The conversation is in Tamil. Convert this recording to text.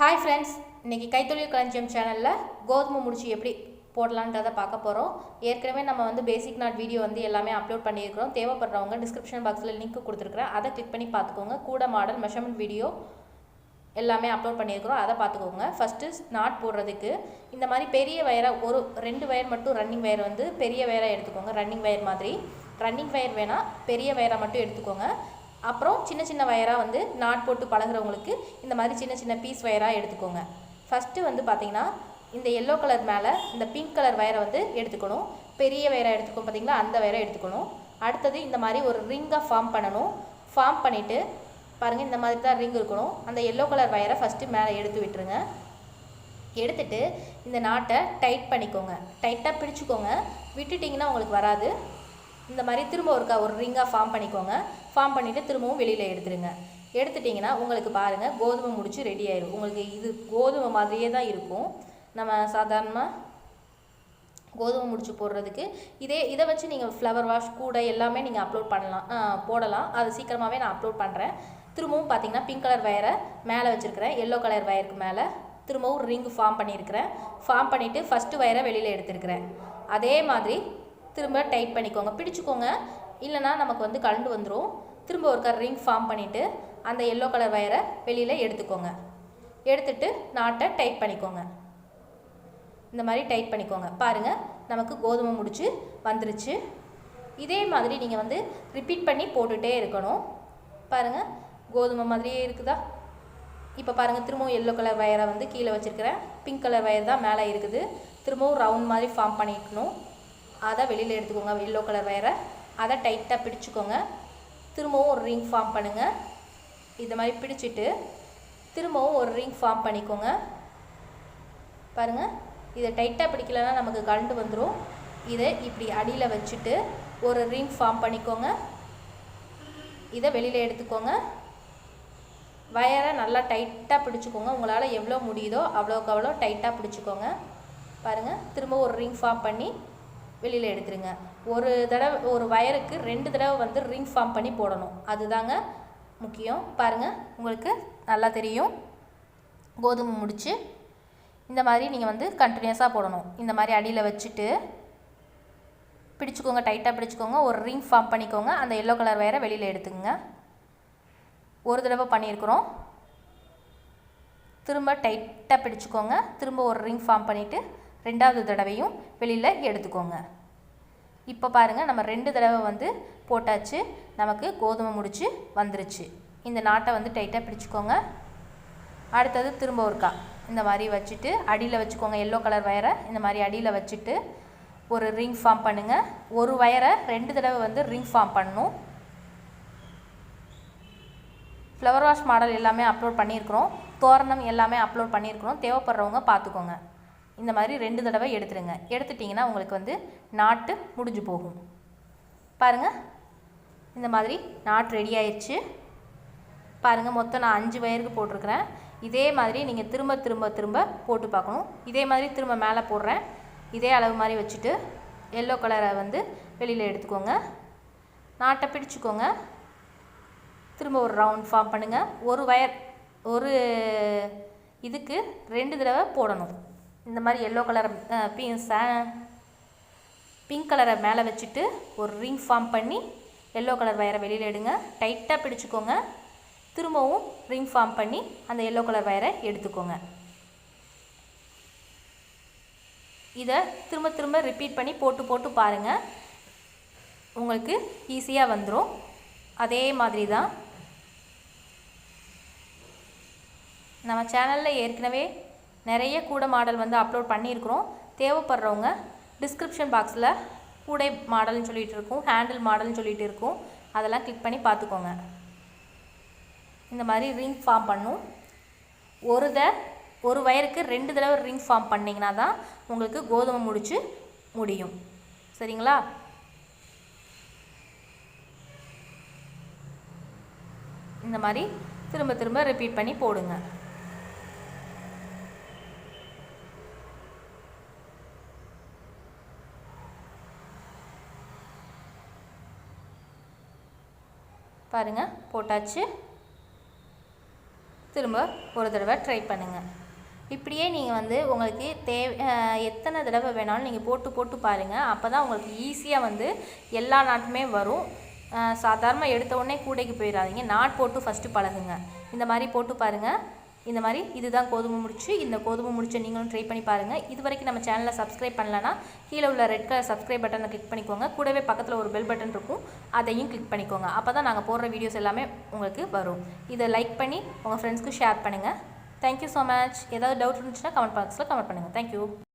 ஹாய் ஃப்ரெண்ட்ஸ் இன்றைக்கி கைத்தொழில் களஞ்சியம் சேனலில் கோதுமை முடிச்சு எப்படி போடலான்றதை பார்க்க போகிறோம் ஏற்கனவே நம்ம வந்து பேசிக் நாட் வீடியோ வந்து எல்லாமே அப்லோட் பண்ணியிருக்கிறோம். தேவைப்படுறவங்க டிஸ்கிரிப்ஷன் பாக்ஸில் லிங்க் கொடுத்துருக்குறேன். அதை கிளிக் பண்ணி பார்த்துக்கோங்க. கூட மாடல் மெஷர்மெண்ட் வீடியோ எல்லாமே அப்லோட் பண்ணியிருக்கிறோம். அதை பார்த்துக்கோங்க. ஃபஸ்ட்டு நாட் போடுறதுக்கு இந்த மாதிரி பெரிய வயரை ஒரு ரெண்டு வயர் மட்டும் ரன்னிங் வயர் வந்து பெரிய வயராக எடுத்துக்கோங்க. ரன்னிங் வயர் மாதிரி. ரன்னிங் வயர் வேணால் பெரிய வயராக மட்டும் எடுத்துக்கோங்க. அப்புறம் சின்ன சின்ன வயராக வந்து நாட் போட்டு பழகிறவங்களுக்கு இந்த மாதிரி சின்ன சின்ன பீஸ் வயராக எடுத்துக்கோங்க. ஃபஸ்ட்டு வந்து பார்த்தீங்கன்னா இந்த எல்லோ கலர் மேலே இந்த பிங்க் கலர் வயரை வந்து எடுத்துக்கணும். பெரிய வயரை எடுத்துக்கோ பார்த்தீங்களா அந்த வயரை எடுத்துக்கணும். அடுத்தது இந்த மாதிரி ஒரு ரிங்காக ஃபார்ம் பண்ணணும். ஃபார்ம் பண்ணிவிட்டு பாருங்கள் இந்த மாதிரி தான் ரிங் இருக்கணும். அந்த எல்லோ கலர் வயரை ஃபஸ்ட்டு மேலே எடுத்து விட்டுருங்க. எடுத்துட்டு இந்த நாட்டை டைட் பண்ணிக்கோங்க. டைட்டாக பிடிச்சிக்கோங்க. விட்டுட்டிங்கன்னா உங்களுக்கு வராது. இந்த மாதிரி திரும்ப ஒருக்கா ஒரு ரிங்காக ஃபார்ம் பண்ணிக்கோங்க. ஃபார்ம் பண்ணிவிட்டு திரும்பவும் வெளியில் எடுத்துருங்க. எடுத்துட்டிங்கன்னா உங்களுக்கு பாருங்கள் கோதுமை முடிச்சு ரெடி ஆயிடும் உங்களுக்கு இது கோதுமை மாதிரியே தான் இருக்கும். நம்ம சாதாரணமாக கோதுமை முடிச்சு போடுறதுக்கு. இதே இதை வச்சு நீங்கள் ஃப்ளவர் வாஷ் கூட எல்லாமே நீங்கள் அப்லோட் பண்ணலாம். போடலாம். அது சீக்கிரமாகவே நான் அப்லோட் பண்ணுறேன் திரும்பவும் பார்த்தீங்கன்னா பிங்க் கலர் வயரை மேலே வச்சுருக்கிறேன். எல்லோ கலர் வயருக்கு மேலே திரும்பவும் ரிங் ஃபார்ம் பண்ணியிருக்கிறேன். ஃபார்ம் பண்ணிவிட்டு ஃபஸ்ட்டு வயரை வெளியில் எடுத்திருக்கிறேன். அதே மாதிரி திரும்ப டைட் பண்ணிக்கோங்க. பிடிச்சிக்கோங்க. இல்லைன்னா நமக்கு வந்து கலண்டு வந்துடும் திரும்ப ஒரு ரிங் ஃபார்ம் பண்ணிவிட்டு அந்த எல்லோ கலர் வயரை வெளியில் எடுத்துக்கோங்க. எடுத்துட்டு நாட்டை டைட் பண்ணிக்கோங்க. இந்த மாதிரி டைட் பண்ணிக்கோங்க. பாருங்கள் நமக்கு கோதுமை முடிச்சு வந்துருச்சு. இதே மாதிரி நீங்கள் வந்து ரிப்பீட் பண்ணி போட்டுகிட்டே இருக்கணும். பாருங்கள் கோதுமை மாதிரியே இருக்குதா? இப்போ பாருங்கள் திரும்பவும் எல்லோ கலர் வயரை வந்து கீழே வச்சுருக்கிறேன். பிங்க் கலர் வயர் தான் மேலே இருக்குது. திரும்பவும் ரவுண்ட் மாதிரி ஃபார்ம் பண்ணிக்கணும். அதை வெளியில் எடுத்துக்கோங்க. எல்லோ கலர் வயரை அதை டைட்டாக பிடிச்சிக்கோங்க. திரும்பவும் ஒரு ரிங் ஃபார்ம் பண்ணுங்கள் இது மாதிரி பிடிச்சிட்டு திரும்பவும் ஒரு ரிங் ஃபார்ம் பண்ணிக்கோங்க. பாருங்கள் இதை டைட்டாக பிடிக்கலன்னா நமக்கு கலண்டு வந்துடும் இதை இப்படி அடியில் வச்சுட்டு ஒரு ரிங் ஃபார்ம் பண்ணிக்கோங்க. இதை வெளியில் எடுத்துக்கோங்க. வயரை நல்லா டைட்டாக பிடிச்சிக்கோங்க. உங்களால் எவ்வளோ முடியுதோ அவ்வளோக்கு அவ்வளோ டைட்டாக பிடிச்சிக்கோங்க. பாருங்கள் திரும்ப ஒரு ரிங் ஃபார்ம் பண்ணி வெளியில் எடுத்துருங்க. ஒரு தடவை ஒரு வயருக்கு ரெண்டு தடவை வந்து ரிங் ஃபார்ம் பண்ணி போடணும். அதுதாங்க முக்கியம். பாருங்கள் உங்களுக்கு நல்லா தெரியும். கோதுமை முடித்து இந்த மாதிரி நீங்கள் வந்து கண்டினியூஸாக போடணும். இந்த மாதிரி அடியில் வச்சுட்டு பிடிச்சிக்கோங்க டைட்டாக பிடிச்சிக்கோங்க. ஒரு ரிங் ஃபார்ம் பண்ணிக்கோங்க. அந்த எல்லோ கலர் வயரை வெளியில் எடுத்துக்கோங்க. ஒரு தடவை பண்ணியிருக்கிறோம். திரும்ப டைட்டாக பிடிச்சிக்கோங்க. திரும்ப ஒரு ரிங் ஃபார்ம் பண்ணிவிட்டு ரெண்டாவது தடவையும் வெளியில் எடுத்துக்கோங்க. இப்போ பாருங்கள் நம்ம ரெண்டு தடவை வந்து போட்டாச்சு. நமக்கு கோதுமை முடிச்சு வந்துருச்சு. இந்த நாட்டை வந்து டைட்டாக பிடிச்சிக்கோங்க. அடுத்தது திரும்ப ஒருக்கா இந்த மாதிரி வச்சுட்டு அடியில் வச்சுக்கோங்க. எல்லோ கலர் வயரை இந்த மாதிரி அடியில் வச்சுட்டு ஒரு ரிங் ஃபார்ம் பண்ணுங்கள் ஒரு வயரை ரெண்டு தடவை வந்து ரிங் ஃபார்ம் பண்ணணும். ஃப்ளவர் வாஷ் மாடல் எல்லாமே அப்லோட் பண்ணியிருக்கிறோம். தோரணம் எல்லாமே அப்லோட் பண்ணியிருக்கிறோம். தேவைப்படுறவங்க பார்த்துக்கோங்க. இந்த மாதிரி ரெண்டு தடவை எடுத்துடுங்க. எடுத்துட்டிங்கன்னா உங்களுக்கு வந்து நாட்டு முடிஞ்சு போகும். பாருங்கள் இந்த மாதிரி நாட் ரெடி ஆயிடுச்சு பாருங்கள் மொத்தம் நான் அஞ்சு வயருக்கு போட்டிருக்கிறேன். இதே மாதிரி நீங்கள் திரும்ப திரும்ப திரும்ப போட்டு பார்க்கணும். இதே மாதிரி திரும்ப மேலே போடுறேன். இதே அளவு மாதிரி வச்சுட்டு எல்லோ கலரை வந்து வெளியில் எடுத்துக்கோங்க. நாட்டை பிடிச்சிக்கோங்க. திரும்ப ஒரு ரவுண்ட் ஃபார்ம் பண்ணுங்கள் ஒரு வயர் ஒரு இதுக்கு ரெண்டு தடவை போடணும். இந்த மாதிரி எல்லோ கலர் பிங்க் கலரை மேலே வச்சுட்டு ஒரு ரிங் ஃபார்ம் பண்ணி எல்லோ கலர் வயரை வெளியில் எடுங்க. டைட்டாக பிடிச்சிக்கோங்க. திரும்பவும் ரிங் ஃபார்ம் பண்ணி அந்த எல்லோ கலர் வயரை எடுத்துக்கோங்க. இதை திரும்ப திரும்ப ரிப்பீட் பண்ணி போட்டு போட்டு பாருங்கள் உங்களுக்கு ஈஸியாக வந்துடும் அதே மாதிரி தான். நம்ம சேனலில் ஏற்கனவே நிறைய கூடை மாடல் வந்து அப்லோட் பண்ணியிருக்கிறோம். தேவைப்படுறவங்க டிஸ்கிரிப்ஷன் பாக்ஸில் கூடை மாடல்னு சொல்லிகிட்டு இருக்கும் ஹேண்டில் மாடல்னு சொல்லிகிட்டு இருக்கும். அதெல்லாம் கிளிக் பண்ணி பார்த்துக்கோங்க. இந்த மாதிரி ரிங் ஃபார்ம் பண்ணும். ஒரு த ஒரு வயருக்கு ரெண்டு தடவை ரிங் ஃபார்ம் பண்ணிங்கன்னா தான் உங்களுக்கு கோதுமை முடிச்சு முடியும். சரிங்களா? இந்த மாதிரி திரும்ப திரும்ப ரிப்பீட் பண்ணி போடுங்க. பாருங்கள் போட்டாச்சு. திரும்ப ஒரு தடவை ட்ரை பண்ணுங்கள் இப்படியே நீங்கள் வந்து உங்களுக்கு தேவை எத்தனை தடவை வேணாலும் நீங்கள் போட்டு போட்டு பாருங்கள் அப்போ தான் உங்களுக்கு ஈஸியாக வந்து எல்லா நாட்டுமே வரும். சாதாரணமாக எடுத்த உடனே கூடைக்கு போயிடாதீங்க நாட் போட்டு ஃபஸ்ட்டு பழகுங்க. இந்த மாதிரி போட்டு பாருங்கள் இந்த மாதிரி இதுதான் கோதுமை முடிச்சு இந்த கோதுமை முடிச்சை நீங்களும் ட்ரை பண்ணி பாருங்கள் இது வரைக்கும் நம்ம சேனலை சப்ஸ்கிரைப் பண்ணலன்னா கீழே உள்ள ரெட் கலர் சப்ஸ்கிரைப் பட்டனை கிளிக் பண்ணிக்கோங்க. கூடவே பக்கத்தில் ஒரு பெல் பட்டன் இருக்கும். அதையும் கிளிக் பண்ணிக்கோங்க. அப்போ தான் நாங்கள் போடுற வீடியோஸ் எல்லாமே உங்களுக்கு வரும். இதை லைக் பண்ணி உங்கள் ஃப்ரெண்ட்ஸ்க்கு ஷேர் பண்ணுங்கள் தேங்க்யூ ஸோ மச் ஏதாவது டவுட் இருந்துச்சுன்னா கமெண்ட் பாக்ஸில் கமெண்ட் பண்ணுங்கள் தேங்க்யூ